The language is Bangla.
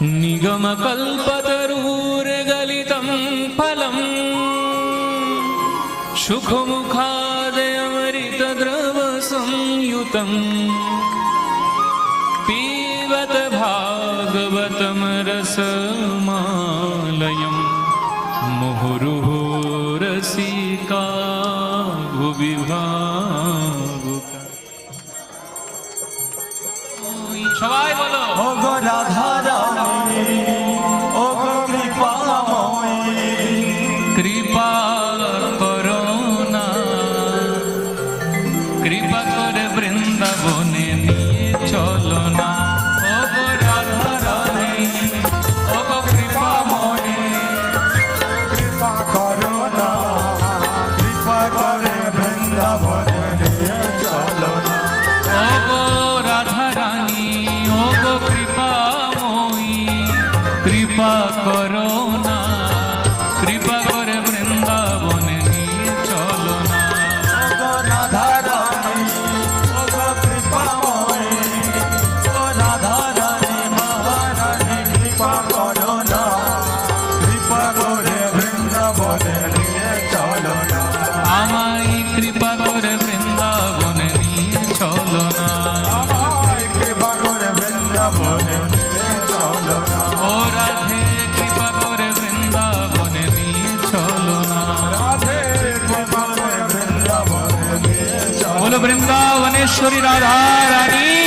निगमकल्पतरूर्गलितं फलम् सुखमुखादयमृतद्रवसंयुतम् पीबत भागवतं रसमालयं मुहुरुहोरसिका भुविभा সবাই বলো ও গো রাধা করো না কৃপা করে বৃন্দাবনে নিয়ে চলো না কৃপা করো না। কৃপা করে বৃন্দাবনে बोलो वृंदावनेश्वरी राधा रानी